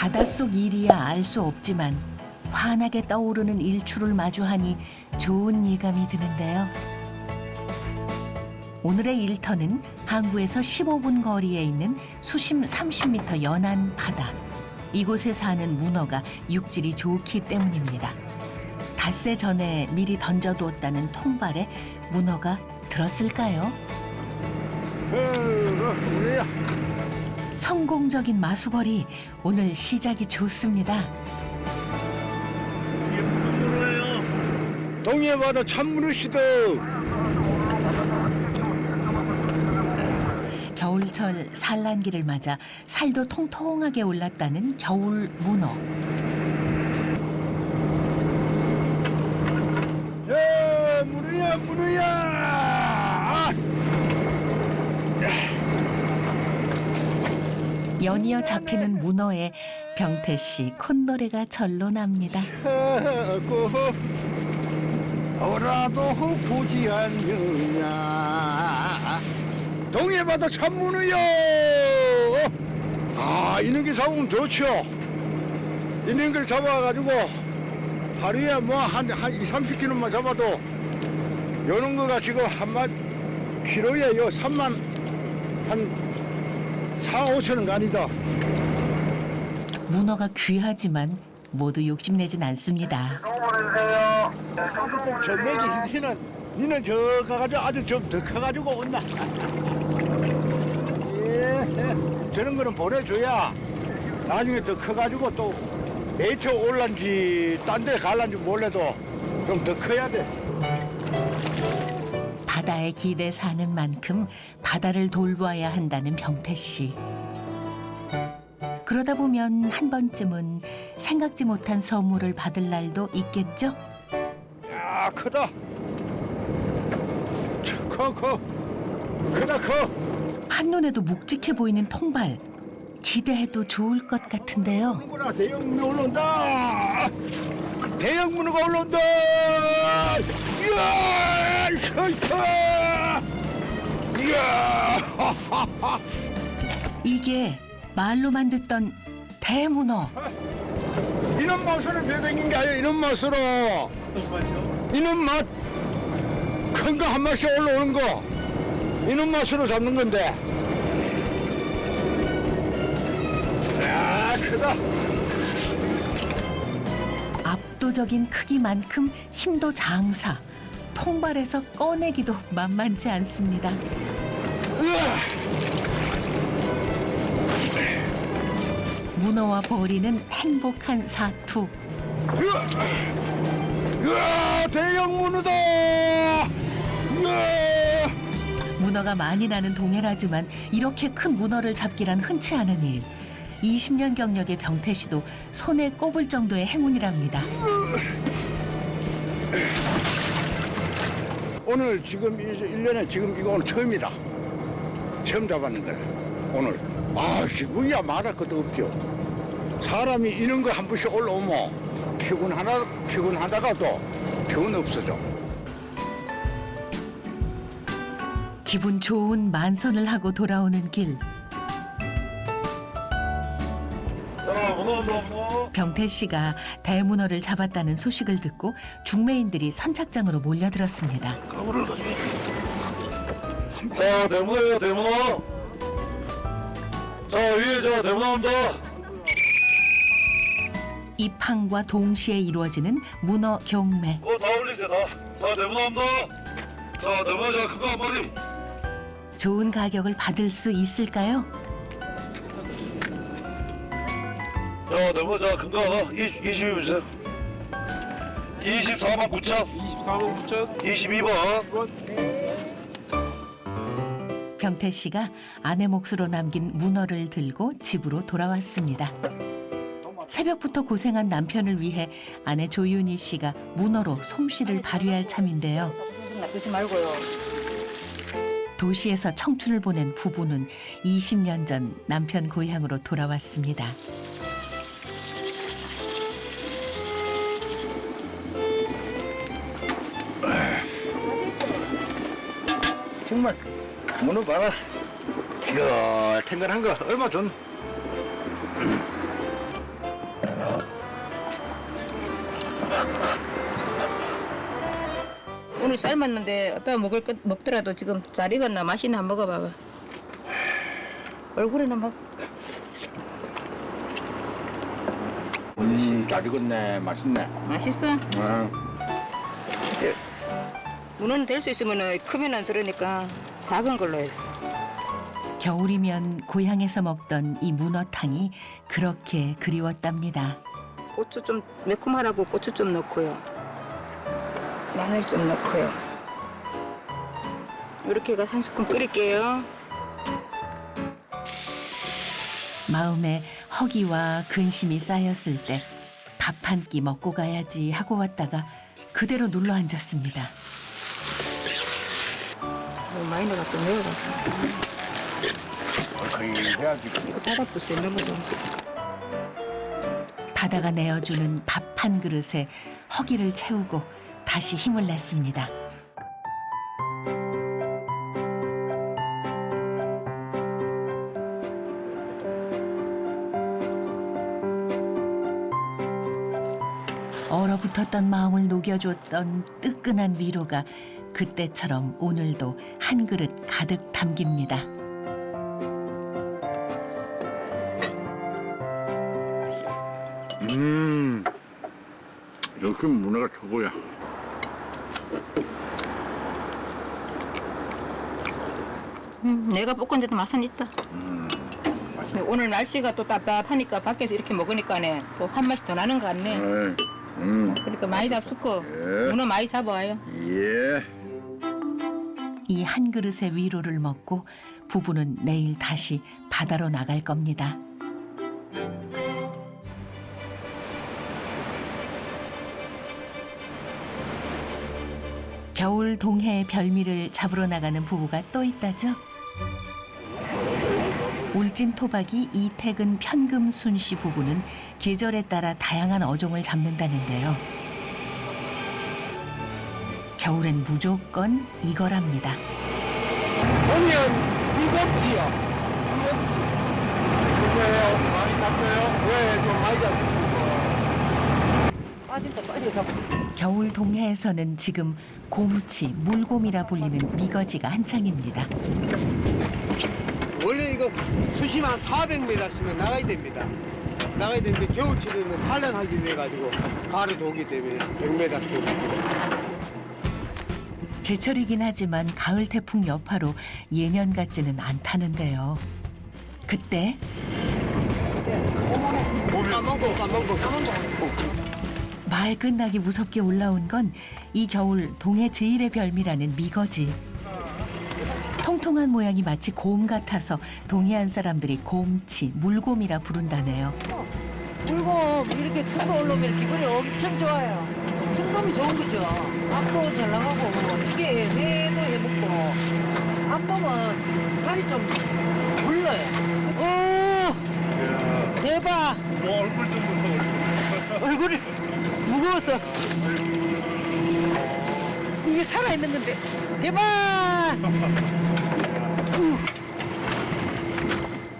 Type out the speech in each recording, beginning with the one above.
바닷속 일이야 알 수 없지만 환하게 떠오르는 일출을 마주하니 좋은 예감이 드는데요. 오늘의 일터는 항구에서 15분 거리에 있는 수심 30m 연안 바다. 이곳에 사는 문어가 육질이 좋기 때문입니다. 닷새 전에 미리 던져두었다는 통발에 문어가 들었을까요? 우리야 성공적인 마수거리 오늘 시작이 좋습니다. 동해 바다 참문어 시도 겨울철 산란기를 맞아 살도 통통하게 올랐다는 겨울 문어. 야 문어야 문어야 아, 연이어 잡히는 문어에 병태 씨 콧노래가 절로 납니다. 더라도 보지 않느냐. 동해 바다 참문어야 아 이런 게 잡으면 좋죠 이런 걸 잡아가지고 하루에 뭐한 한 2, 30kg만 잡아도 요런 거가 지금 한만 키로에 요 3만 한 4, 5천 원 아니다 문어가 귀하지만 모두 욕심내진 않습니다. 저 내기 니는 니는 저 가가지고 아주 좀더 커가지고 온나. 예, 저런 거는 보내줘야 나중에 더 커가지고 또 애초 올란지 딴 데 갈란지 몰라도 좀 더 커야 돼. 바다에 기대 사는 만큼 바다를 돌보아야 한다는 병태 씨. 그러다 보면 한 번쯤은 생각지 못한 선물을 받을 날도 있겠죠? 야 크다. 참, 커 커. 크다 커. 한눈에도 묵직해 보이는 통발. 기대해도 좋을 것 같은데요. 문어구나 대형 문어 올라온다. 대형 문어가 올라온다. 이야, 커 이야. 이게 말로만 듣던 대문어. 이런 맛으로 배당인 게 아니야 이런 맛으로 이런 맛 큰 거 한 마씩 올라오는 거 이런 맛으로 잡는 건데 크다 압도적인 크기만큼 힘도 장사. 통발에서 꺼내기도 만만치 않습니다. 문어와 버리는 행복한 사투. 으아, 으아 대형 문어다 으아. 문어가 많이 나는 동해라지만 이렇게 큰 문어를 잡기란 흔치 않은 일. 20년 경력의 병태 씨도 손에 꼽을 정도의 행운이랍니다. 오늘 지금 1년에 지금 이거 오늘 처음이다 처음 잡았는 거라 오늘 아 기분이야 말할 것도 없죠 사람이 이런 거 한 번씩 올라오면 피곤하다 피곤하다가도 피곤 없어져 기분 좋은 만선을 하고 돌아오는 길. 병태 씨가 대문어를 잡았다는 소식을 듣고 중매인들이 선착장으로 몰려들었습니다. 가구를 가지고. 자, 대문어예요, 대문어. 자, 위에 자, 대문어입니다. 입항과 동시에 이루어지는 문어 경매. 그거 다 올리세요, 다. 자, 대문어입니다. 자, 대문어 자, 그거 한 마리. 좋은 가격을 받을 수 있을까요? 자, 대문어 자, 큰 거, 20, 22분 주세요. 24만 9천. 24만 9천 22번. 병태 씨가 아내 몫으로 남긴 문어를 들고 집으로 돌아왔습니다. 새벽부터 고생한 남편을 위해 아내 조윤희 씨가 문어로 솜씨를 발휘할 참인데요. 놔두지 말고요. 도시에서 청춘을 보낸 부부는 20년 전 남편 고향으로 돌아왔습니다. 정말 문어 봐라. 탱글탱글한 거 얼마 전 오늘 삶았는데 어디다 먹을 것 먹더라도 지금 잘 익었나 맛있나 한 먹어봐봐. 얼굴에나 막 음, 잘 익었네 맛있네. 맛있어? 응. 문어는 될 수 있으면 크면은 저러니까 작은 걸로 해서. 겨울이면 고향에서 먹던 이 문어탕이 그렇게 그리웠답니다. 고추 좀 매콤하라고 고추 좀 넣고요. 마늘 좀 넣고요. 이렇게 해서 한 스푼 끓일게요. 마음에 허기와 근심이 쌓였을 때 밥 한 끼 먹고 가야지 하고 왔다가 그대로 눌러 앉았습니다. 많이 넣어갖고 매워가지고. 얼큰이 해야지. 닫아보세요. 너무 좀. 바다가 내어주는 밥 한 그릇에 허기를 채우고 다시 힘을 냈습니다. 얼어붙었던 마음을 녹여줬던 뜨끈한 위로가 그때처럼 오늘도 한 그릇 가득 담깁니다. 음, 역시 문어가 최고야. 음, 내가 볶은데도 맛은 있다. 근데 오늘 날씨가 또 답답하니까 밖에서 이렇게 먹으니까네 또 한 맛이 더 나는 것 같네. 음, 음, 그러니까 많이 잡수고 예. 문어 많이 잡아와요. 예. 이 한 그릇의 위로를 먹고 부부는 내일 다시 바다로 나갈 겁니다. 겨울 동해의 별미를 잡으러 나가는 부부가 또 있다죠. 울진 토박이 이태근 편금순 씨 부부는 계절에 따라 다양한 어종을 잡는다는데요. 겨울엔 무조건 이거랍니다. 보면 무겁지요. 무겁지. 왜요? 많이 잡혀요? 왜? 좀 많이 잡히고. 빠진다 빠져. 겨울 동해에서는 지금 곰치, 물곰이라 불리는 미거지가 한창입니다. 원래 이거 수심 한 400m쯤에 나가야 됩니다. 나가야 되는데 겨울철에는 산란하기 위해 가지고 가로 도기 때문에 100m쯤. 제철이긴 하지만 가을 태풍 여파로 예년 같지는 않다는데요. 그때. 말 끝나기 무섭게 올라온 건 이 겨울 동해 제일의 별미라는 미거지. 통통한 모양이 마치 곰 같아서 동해안 사람들이 곰치, 물곰이라 부른다네요. 물고 이렇게 큰 거 올라오면 기분이 엄청 좋아요. 충놈이 좋은 거죠. 앞도 잘 나가고 뭐 이게 회도 해먹고 앞보면 살이 좀 불러요. 오 대박. 뭐 얼굴 좀 무서워. 얼굴이 무거웠어. 이게 살아 있는 건데 대박.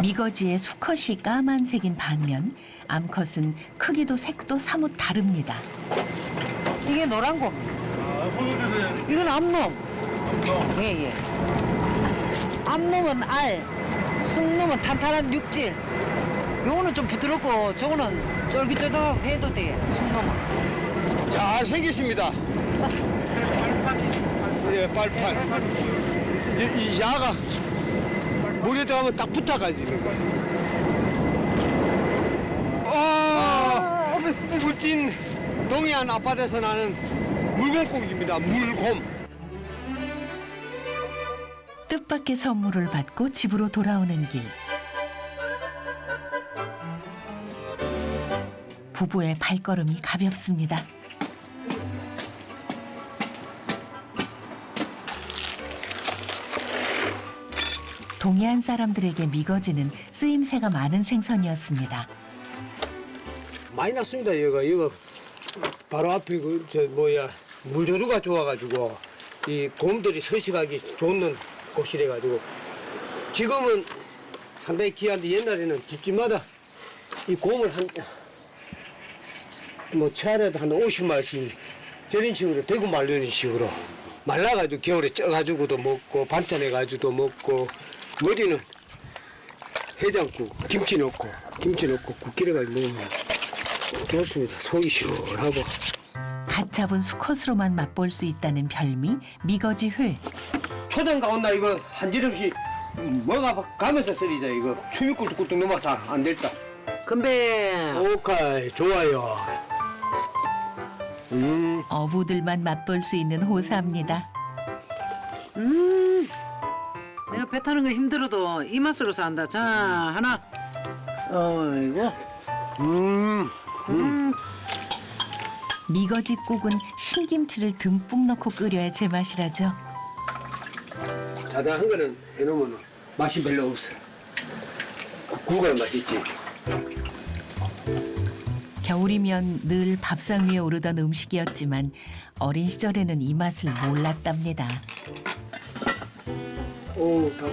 미거지의 수컷이 까만색인 반면 암컷은 크기도 색도 사뭇 다릅니다. 이게 노란 곰. 이건 암놈. 예, 예. 암놈은 알, 순놈은 탄탄한 육질. 요거는 좀 부드럽고 저거는 쫄깃쫄깃하고 해도 돼, 순놈은. 잘 생겼습니다. 예, 빨판. 이, 이 야가 물에 들어가면 딱 붙어가지는 거예요. 아, 울진 동해안 앞바다에서 나는 물곰국입니다. 물곰. 뜻밖의 선물을 받고 집으로 돌아오는 길. 부부의 발걸음이 가볍습니다. 동해안 사람들에게 미거지는 쓰임새가 많은 생선이었습니다. 많이 났습니다. 얘가 이거 바로 앞에 그 저 뭐야 물조류가 좋아가지고 이 곰들이 서식하기 좋는 곳이래 가지고 지금은 상당히 귀한데 옛날에는 집집마다 이 곰을 한뭐 채알에도 한 50마리씩 저런 식으로 대구 말리는 식으로 말라가지고 겨울에 쪄가지고도 먹고 반찬해가지고도 먹고 머리는 해장국 김치 넣고 김치 넣고 국 끓여가지고 먹으면 좋습니다. 속이 시원하고 갓 잡은 수컷으로만 맛볼 수 있다는 별미 미거지 회. 초장 가온나 이거 한 지름씩 먹어 가면서 썰이자 이거 추위 꿀뚝꿀뚝 넘어서 안 됐다. 건배. 오카이 좋아요. 음 어부들만 맛볼 수 있는 호사입니다. 음. 내가 배 타는 거 힘들어도 이 맛으로 산다. 자, 하나. 어이구. 음. 음. 미거지 국은 신김치를 듬뿍 넣고 끓여야 제맛이라죠. 자다한 거는 해놓으면 맛이 별로 없어. 국은 맛있지. 겨울이면 늘 밥상 위에 오르던 음식이었지만 어린 시절에는 이 맛을 몰랐답니다. 오, 다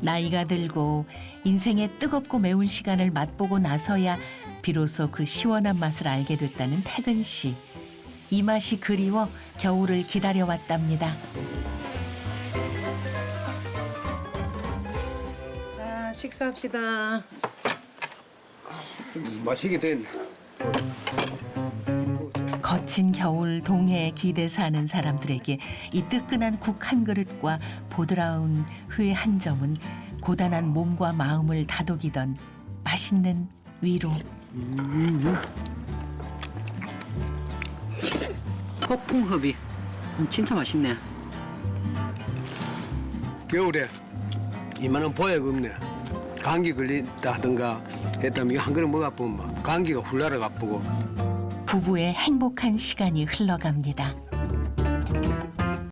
나이가 들고 인생의 뜨겁고 매운 시간을 맛보고 나서야 비로소 그 시원한 맛을 알게 됐다는 태근 씨. 이 맛이 그리워 겨울을 기다려왔답니다. 자, 식사합시다. 맛있게 됐네. 거친 겨울 동해에 기대 사는 사람들에게 이 뜨끈한 국 한 그릇과 보드라운 회 한 점은 고단한 몸과 마음을 다독이던 맛있는 위로. 음, 진짜 맛있네. 겨울에 이만한 보약 없네. 감기 걸린다 하든가 했다면 이거 한 그릇 먹어보면 막 감기가 훌라락 아프고 부부의 행복한 시간이 흘러갑니다.